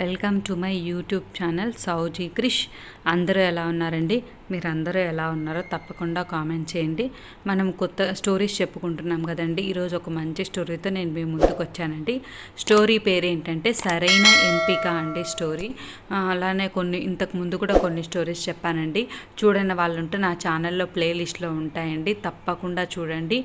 Welcome to my YouTube channel Sowji Krish. అందరూ ఎలా ఉన్నారండి? మీరు అందరూ ఎలా ఉన్నారో తప్పకుండా కామెంట్ చేయండి. మనం కొత్త స్టోరీస్ చెప్పుకుంటున్నాం కదండి. ఈరోజు ఒక మంచి స్టోరీతో నేను మీ ముందుకు వచ్చానండి. స్టోరీ పేరు ఏంటంటే సరైన ఎంపిక అండి స్టోరీ. అలానే కొన్ని ఇంతకు ముందు కూడా కొన్ని స్టోరీస్ చెప్పానండి. చూడని వాళ్ళు ఉంటే నా ఛానల్లో ప్లేలిస్ట్లో ఉంటాయండి. తప్పకుండా చూడండి.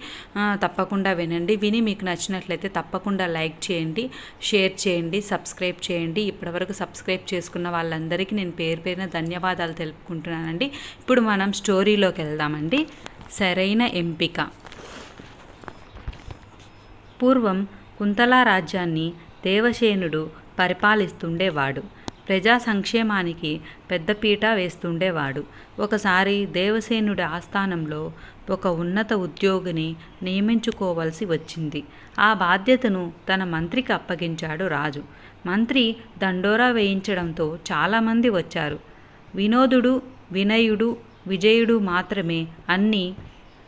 తప్పకుండా వినండి. విని మీకు నచ్చినట్లయితే తప్పకుండా లైక్ చేయండి షేర్ చేయండి సబ్స్క్రైబ్ చేయండి. ఇప్పటివరకు సబ్స్క్రైబ్ చేసుకున్న వాళ్ళందరికీ నేను పేరు పేరున ధన్యవాదాలు తెలుపుకుంటున్నానండి. ఇప్పుడు మనం స్టోరీలోకి వెళ్దామండి. సరైన ఎంపిక. పూర్వం కుంతలా రాజ్యాన్ని దేవసేనుడు పరిపాలిస్తుండేవాడు. ప్రజా సంక్షేమానికి పెద్దపీట వేస్తుండేవాడు. ఒకసారి దేవసేనుడి ఆస్థానంలో ఒక ఉన్నత ఉద్యోగిని నియమించుకోవలసి వచ్చింది. ఆ బాధ్యతను తన మంత్రికి అప్పగించాడు రాజు. మంత్రి దండోరా వేయించడంతో చాలామంది వచ్చారు. వినోదుడు వినయుడు విజయుడు మాత్రమే అన్నీ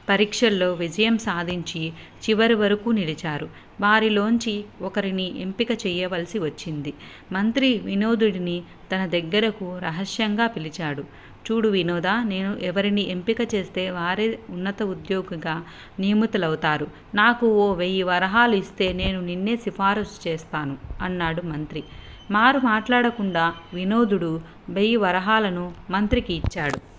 పరీక్షల్లో విజయం సాధించి చివరి వరకు నిలిచారు. వారిలోంచి ఒకరిని ఎంపిక చేయవలసి వచ్చింది. మంత్రి వినోదుడిని తన దగ్గరకు రహస్యంగా పిలిచాడు. చూడు వినోద నేను ఎవరిని ఎంపిక చేస్తే వారే ఉన్నత ఉద్యోగిగా నియమితులవుతారు. నాకు ఓ వెయ్యి వరహాలు ఇస్తే నేను నిన్నే సిఫారసు చేస్తాను అన్నాడు మంత్రి. మారు మాట్లాడకుండా వినోదుడు వెయ్యి వరహాలను మంత్రికి ఇచ్చాడు.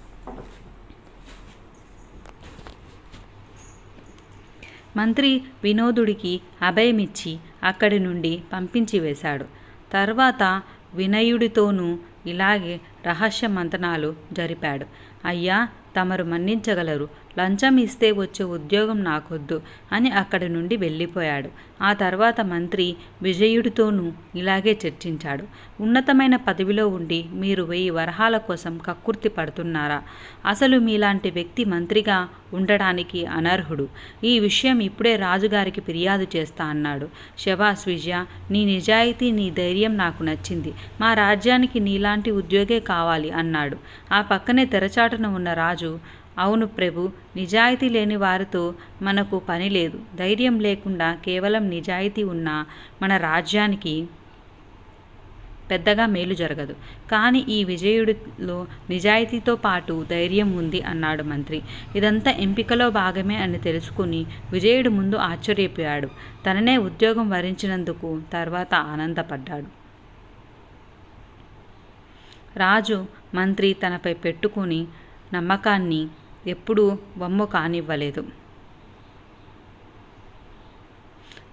మంత్రి వినోదుడికి అభయమిచ్చి అక్కడి నుండి పంపించి వేశాడు. తర్వాత వినయుడితోనూ ఇలాగే రహస్య మంతనాలు జరిపాడు. అయ్యా తమరు మన్నించగలరు. లంచం ఇస్తే వచ్చే ఉద్యోగం నాకొద్దు అని అక్కడి నుండి వెళ్ళిపోయాడు. ఆ తర్వాత మంత్రి విజయుడితోనూ ఇలాగే చర్చించాడు. ఉన్నతమైన పదవిలో ఉండి మీరు వెయ్యి వరహాల కోసం కక్కుర్తి పడుతున్నారా? అసలు మీలాంటి వ్యక్తి మంత్రిగా ఉండడానికి అనర్హుడు. ఈ విషయం ఇప్పుడే రాజుగారికి ఫిర్యాదు చేస్తా అన్నాడు. శభాస్ విజయ నీ నిజాయితీ నీ ధైర్యం నాకు నచ్చింది. మా రాజ్యానికి నీలాంటి ఉద్యోగే కావాలి అన్నాడు. ఆ పక్కనే తెరచాటున ఉన్న రాజు అవును ప్రభు నిజాయితీ లేని వారితో మనకు పని లేదు. ధైర్యం లేకుండా కేవలం నిజాయితీ ఉన్న మన రాజ్యానికి పెద్దగా మేలు జరగదు. కానీ ఈ విజయుడిలో నిజాయితీతో పాటు ధైర్యం ఉంది అన్నాడు మంత్రి. ఇదంతా ఎంపికలో భాగమే అని తెలుసుకుని విజయుడు ముందు ఆశ్చర్యపోయాడు. తననే ఉద్యోగం వరించినందుకు తర్వాత ఆనందపడ్డాడు. రాజు మంత్రి తనపై పెట్టుకుని నమ్మకాన్ని ఎప్పుడూ వమ్ము కానివ్వలేదు.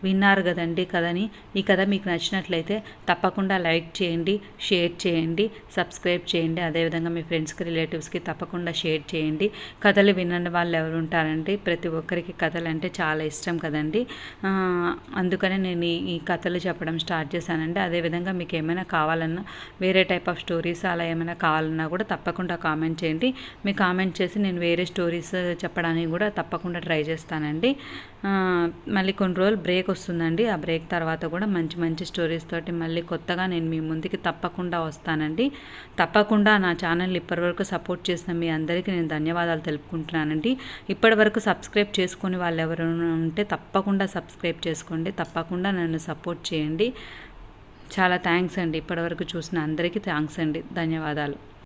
విన్నారు కదండి కథని. ఈ కథ మీకు నచ్చినట్లయితే తప్పకుండా లైక్ చేయండి షేర్ చేయండి సబ్స్క్రైబ్ చేయండి. అదేవిధంగా మీ ఫ్రెండ్స్కి రిలేటివ్స్కి తప్పకుండా షేర్ చేయండి. కథలు వినని వాళ్ళు ఎవరు ఉంటారంటే ప్రతి ఒక్కరికి కథలు అంటే చాలా ఇష్టం కదండి. అందుకనే నేను ఈ- కథలు చెప్పడం స్టార్ట్ చేశానండి. అదేవిధంగా మీకు ఏమైనా కావాలన్నా వేరే టైప్ ఆఫ్ స్టోరీస్ అలా ఏమైనా కావాలన్నా కూడా తప్పకుండా కామెంట్ చేయండి. మీ కామెంట్ చేసి నేను వేరే స్టోరీస్ చెప్పడానికి కూడా తప్పకుండా ట్రై చేస్తానండి. మళ్ళీ కొన్ని రోజులు బ్రేక్ వస్తుందండి. ఆ బ్రేక్ తర్వాత కూడా మంచి మంచి స్టోరీస్ తోటి మళ్ళీ కొత్తగా నేను మీ ముందుకి తప్పకుండా వస్తానండి. తప్పకుండా నా ఛానల్ ఇప్పటివరకు సపోర్ట్ చేసిన మీ అందరికీ నేను ధన్యవాదాలు తెలుపుకుంటున్నానండి. ఇప్పటివరకు సబ్స్క్రైబ్ చేసుకుని వాళ్ళు ఎవరైనా ఉంటే తప్పకుండా సబ్స్క్రైబ్ చేసుకోండి. తప్పకుండా నన్ను సపోర్ట్ చేయండి. చాలా థ్యాంక్స్ అండి. ఇప్పటివరకు చూసిన అందరికీ థ్యాంక్స్ అండి. ధన్యవాదాలు.